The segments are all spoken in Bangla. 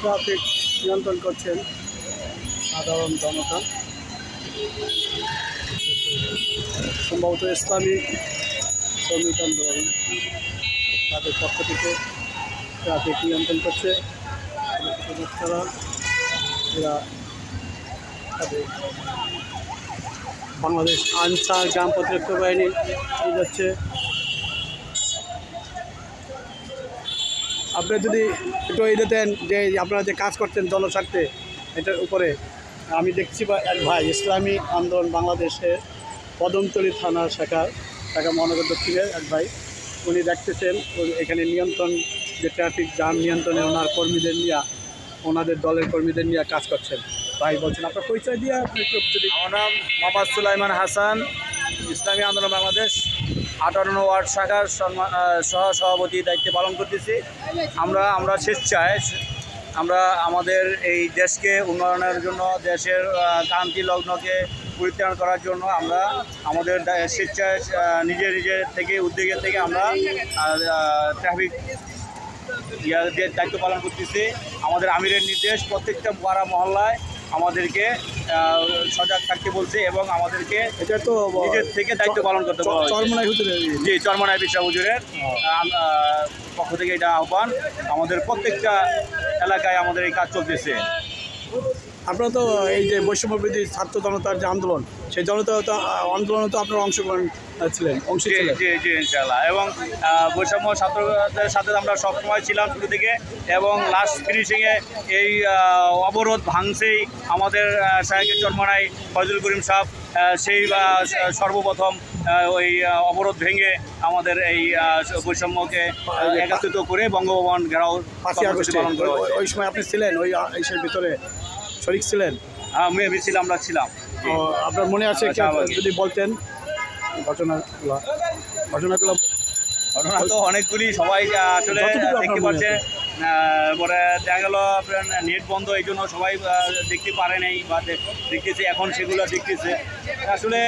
ট্রাফিক নিয়ন্ত্রণ করছেন সাধারণ জনতা। সম্ভবত ইসলামিক শ্রমিক আন্দোলন তাদের পক্ষ থেকে ট্রাফিক নিয়ন্ত্রণ করছে। তারা এরা তাদের বাংলাদেশ আনসার গ্রাম প্রতিরক্ষা বাহিনী নিয়ে আপনি যদি একটু এই দিতেন যে আপনারা যে কাজ করতেন জনস্বার্থে এটার উপরে, আমি দেখছি বা এক ভাই, ইসলামী আন্দোলন বাংলাদেশে পদমতলী থানা শাখার, ঢাকা মহানগর দক্ষিণের এক ভাই, উনি দেখতেছেন এখানে নিয়ন্ত্রণ, যে ট্রাফিক জাম নিয়ন্ত্রণে ওনার কর্মীদের নিয়ে, ওনাদের দলের কর্মীদের নিয়ে কাজ করছেন। ভাই বলছেন আপনার পরিচয় দিয়ে আপনি যদি আমার নাম মোহাম্মদ সুলাইমান হাসান ইসলামী আন্দোলন বাংলাদেশ। আটান্ন ওয়ার্ড শাখার সহ সভাপতি দায়িত্ব পালন করতেছি। আমরা আমরা স্বেচ্ছায় আমরা আমাদের এই দেশকে উন্নয়নের জন্য দেশের আহ, ক্রান্তি লগ্নকে পরিত্রাণ করার জন্য আমরা আমাদের স্বেচ্ছায় নিজে নিজে থেকে উদ্যোগের থেকে আমরা ট্রাফিক ইয়াদের দায়িত্ব পালন করতেছি। আমাদের আমিরের নির্দেশ প্রত্যেকটা পাড়া মহল্লায় আমাদেরকে সজাগ থাকতে বলছে এবং আমাদেরকে এটা তো নিজের থেকে দায়িত্ব পালন করতে বলা। চরমনাই হুজুরের জি চরমনায় বিশ্ব হুজুরের পক্ষ থেকে এটা আহ্বান। আমাদের প্রত্যেকটা এলাকায় আমাদের এই কাজ চলতেছে। আপনারা তো এই যে বৈষম্যবিধি ছাত্র জনতার যে আন্দোলন সেই জনতা আন্দোলনে তো আপনারা অংশগ্রহণ ছিলেন অংশ জি ছিলেন। জি জি ইনশাল্লাহ এবং বৈষম্য ছাত্রদের সাথে আমরা সবসময় ছিলাম শুরু থেকে এবং লাস্ট ফিনিশিংয়ে এই অবরোধ ভাঙছেই আমাদের সাহেবের চরমনাই ফজল করিম সাহেব সেই সর্বপ্রথম ওই অবরোধ ভেঙে আমাদের এই বৈষম্যকে একত্রিত করে বঙ্গভবন ঘেরাও পালন করা ওই- সময় আপনি ছিলেন ওই ভিতরে। শরিক ছিলেন? হ্যাঁ মেয়ে ছিল আমরা ছিলাম। তো আপনার মনে আছে যদি বলতেন? ঘটনাগুলো ঘটনাগুলো ঘটনা তো অনেকগুলি সবাই আসলে দেখতে পাচ্ছে। পরে দেখা গেল আপনার নেট বন্ধ এই জন্য সবাই দেখতে পারে নাই বা দেখতেছে এখন সেগুলো দেখতেছে। আসলে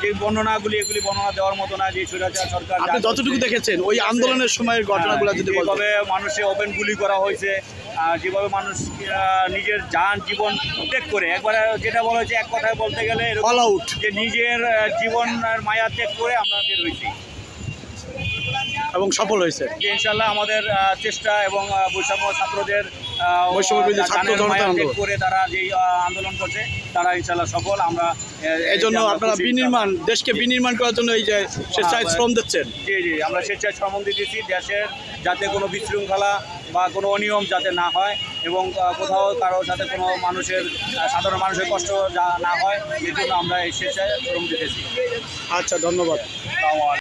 যে বর্ণনাগুলি এগুলি বর্ণনা দেওয়ার মতো না যে স্বৈরাচার সরকার আপনি যতটুকু দেখেছেন ওই আন্দোলনের সময়ের ঘটনাগুলো হ্যাঁ, যদি যেভাবে মানুষে ওপেন গুলি করা হয়েছে যেভাবে মানুষ নিজের যান জীবন ত্যাগ করে একবারে যেটা বলা হয়েছে এক কথায় বলতে গেলে অল আউট যে নিজের জীবনের মায়া ত্যাগ করে আমরা বের হয়েছি। এবং সফল হয়েছে। ইনশাল্লাহ আমাদের চেষ্টা এবং বৈষম্য ছাত্রদের। করে তারা যেই আন্দোলন করছে তারা ইনশাল্লাহ সফল। আমরা এই জন্য আপনারা বিনির্মাণ দেশকে বিনির্মাণ করার জন্য এই যে স্বেচ্ছায় হ্যাঁ, শ্রম দিচ্ছেন। জি জি আমরা স্বেচ্ছায় দিতেছি দেশের যাতে কোনো বিশৃঙ্খলা বা কোনো অনিয়ম যাতে না হয় এবং কোথাও কারও যাতে কোনো মানুষের সাধারণ মানুষের কষ্ট যা না হয় এর জন্য আমরা এই স্বেচ্ছায় শ্রম দিতেছি। আচ্ছা ধন্যবাদ।